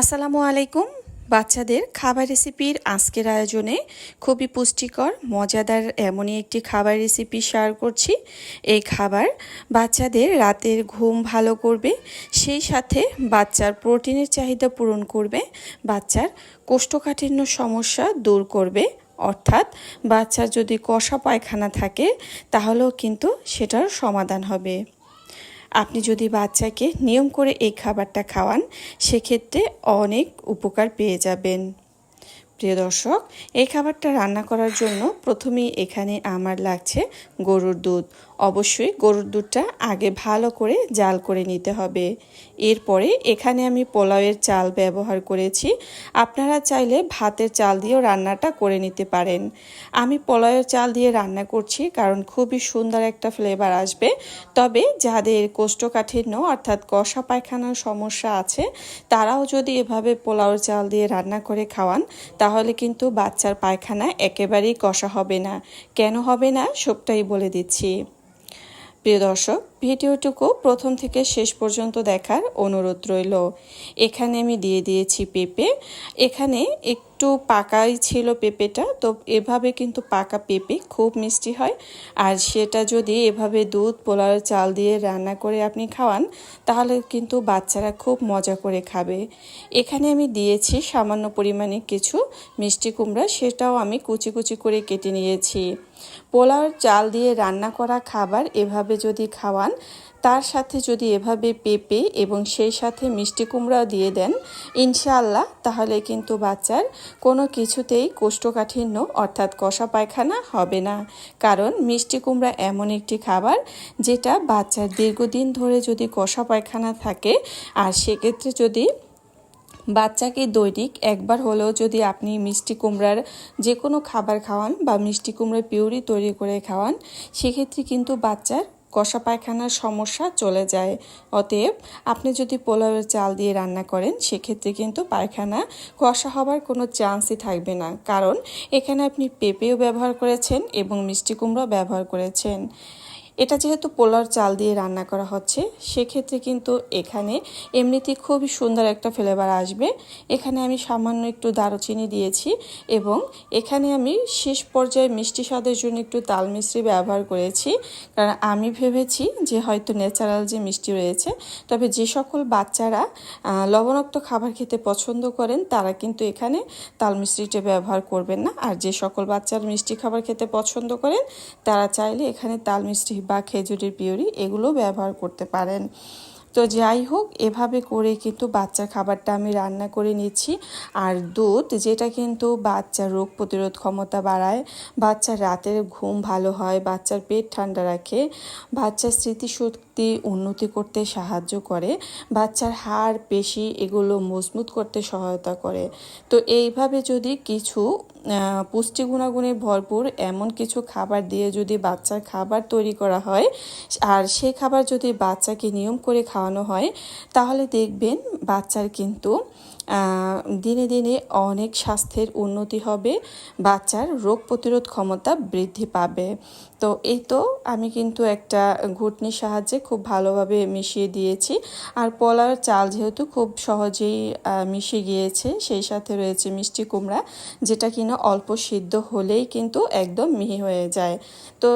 আসসালামু আলাইকুম। বাচ্চাদের খাবার রেসিপির আজকের আয়োজনে খুবই পুষ্টিকর, মজাদার এমনই একটি খাবার রেসিপি শেয়ার করছি। এই খাবার বাচ্চাদের রাতের ঘুম ভালো করবে, সেই সাথে বাচ্চার প্রোটিনের চাহিদা পূরণ করবে, বাচ্চার কোষ্ঠকাঠিন্য সমস্যা দূর করবে। অর্থাৎ বাচ্চার যদি কষা পায়খানা থাকে, তাহলেও কিন্তু সেটার সমাধান হবে। আপনি যদি বাচ্চাকে নিয়ম করে এই খাবারটা খাওয়ান সেক্ষেত্রে অনেক উপকার পেয়ে যাবেন। প্রিয় দর্শক, এই খাবারটা রান্না করার জন্য প্রথমেই এখানে আমার লাগছে গরুর দুধ। অবশ্যই গরুর দুধটা আগে ভালো করে জাল করে নিতে হবে। এরপরে এখানে আমি পোলাওয়ের চাল ব্যবহার করেছি। আপনারা চাইলে ভাতের চাল দিয়েও রান্নাটা করে নিতে পারেন। আমি পোলাওয়ের চাল দিয়ে রান্না করছি কারণ খুবই সুন্দর একটা ফ্লেভার আসবে। তবে যাদের কোষ্ঠকাঠিন্য অর্থাৎ কষা পায়খানার সমস্যা আছে, তারাও যদি এভাবে পোলাওয়ের চাল দিয়ে রান্না করে খাওয়ান তাহলে কিন্তু বাচ্চার পায়খানা একেবারেই কষা হবে না। কেন হবে না? সবটাই বলে দিচ্ছি। প্রিয় দর্শক ভিডিওটুকু প্রথম থেকে শেষ পর্যন্ত দেখার অনুরোধ রইল। এখানে আমি দিয়ে দিয়েছি পেঁপে। এখানে একটু পাকাই ছিল পেঁপেটা, তো এভাবে কিন্তু পাকা পেঁপে খুব মিষ্টি হয়। আর সেটা যদি এভাবে দুধ পোলার চাল দিয়ে রান্না করে আপনি খাওয়ান, তাহলে কিন্তু বাচ্চারা খুব মজা করে খাবে। এখানে আমি দিয়েছি সামান্য পরিমাণে কিছু মিষ্টি কুমড়া, সেটাও আমি কুচি কুচি করে কেটে নিয়েছি। পোলাওর চাল দিয়ে রান্না করা খাবার এভাবে যদি খাওয়ান তার সাথে যদি এভাবে পেঁপে এবং সেই সাথে মিষ্টি কুমড়াও দিয়ে দেন, ইনশাআল্লাহ তাহলে কিন্তু বাচ্চার কোনো কিছুতেই কোষ্ঠকাঠিন্য অর্থাৎ কষা পায়খানা হবে না। কারণ মিষ্টি কুমড়া এমন একটি খাবার যেটা বাচ্চার দীর্ঘদিন ধরে যদি কষা পায়খানা থাকে, আর সেক্ষেত্রে যদি বাচ্চাকে দৈনিক একবার হলেও যদি আপনি মিষ্টি কুমড়ার যে কোনো খাবার খাওয়ান বা মিষ্টি কুমড়ার পিউরি তৈরি করে খাওয়ান, সেক্ষেত্রে কিন্তু বাচ্চার কষা পায়খানার সমস্যা চলে যায়। অতএব আপনি যদি পোলাওয়ের চাল দিয়ে রান্না করেন, সেক্ষেত্রে কিন্তু পায়খানা কষা হবার কোনো চান্সই থাকবে না। কারণ এখানে আপনি পেঁপেও ব্যবহার করেছেন এবং মিষ্টি কুমড়ো ব্যবহার করেছেন। এটা যেহেতু পোলার চাল দিয়ে রান্না করা হচ্ছে, সেক্ষেত্রে কিন্তু এখানে এমনিতে খুবই সুন্দর একটা ফ্লেভার আসবে। এখানে আমি সামান্য একটু দারুচিনি দিয়েছি এবং এখানে আমি শেষ পর্যায়ে মিষ্টি স্বাদের জন্য একটু তাল মিশ্রি ব্যবহার করেছি। কারণ আমি ভেবেছি যে হয়তো ন্যাচারাল যে মিষ্টি রয়েছে, তবে যে সকল বাচ্চারা লবণাক্ত খাবার খেতে পছন্দ করেন, তারা কিন্তু এখানে তাল মিশ্রিটা ব্যবহার করবেন না। আর যে সকল বাচ্চারা মিষ্টি খাবার খেতে পছন্দ করেন, তারা চাইলে এখানে তাল মিষ্টি বা খেজুরের পিউরি এগুলো ব্যবহার করতে পারেন। তো যাই হোক, এভাবে করে কিন্তু বাচ্চার খাবারটা আমি রান্না করে নিচ্ছি। আর দুধ, যেটা কিন্তু বাচ্চার রোগ প্রতিরোধ ক্ষমতা বাড়ায়, বাচ্চার রাতের ঘুম ভালো হয়, বাচ্চার পেট ঠান্ডা রাখে, বাচ্চার স্মৃতিশক্তি উন্নতি করতে সাহায্য করে, বাচ্চার হাড়, পেশি এগুলো মজবুত করতে সহায়তা করে। তো এইভাবে যদি কিছু পুষ্টি গুণাগুণে ভরপুর এমন কিছু খাবার দিয়ে যদি বাচ্চার খাবার তৈরি করা হয়, আর সেই খাবার যদি বাচ্চাকে নিয়ম করে খাওয়ানো হয়, তাহলে দেখবেন বাচ্চার কিন্তু দিনে দিনে অনেক স্বাস্থ্যের উন্নতি হবে, বাচ্চার রোগ প্রতিরোধ ক্ষমতা বৃদ্ধি পাবে। তো এই তো আমি কিন্তু একটা ঘুটনির সাহায্যে খুব ভালোভাবে মিশিয়ে দিয়েছি। আর পোলার চাল যেহেতু খুব সহজেই মিশে গিয়েছে, সেই সাথে রয়েছে মিষ্টি কুমড়া, যেটা কিনা অল্প সিদ্ধ হলেই কিন্তু একদম মিহি হয়ে যায়। তো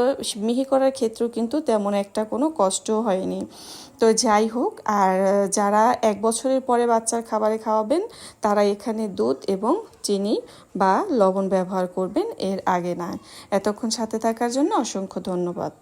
মিহি করার ক্ষেত্রেও কিন্তু তেমন একটা কোনো কষ্ট হয়নি। তো যাই হোক, আর যারা এক বছরের পরে বাচ্চার খাবারে খাওয়াবেন, তারা এখানে দুধ এবং চিনি বা লবণ ব্যবহার করবেন এর আগে না এতক্ষণ সাথে থাকার জন্য অসংখ্য ধন্যবাদ।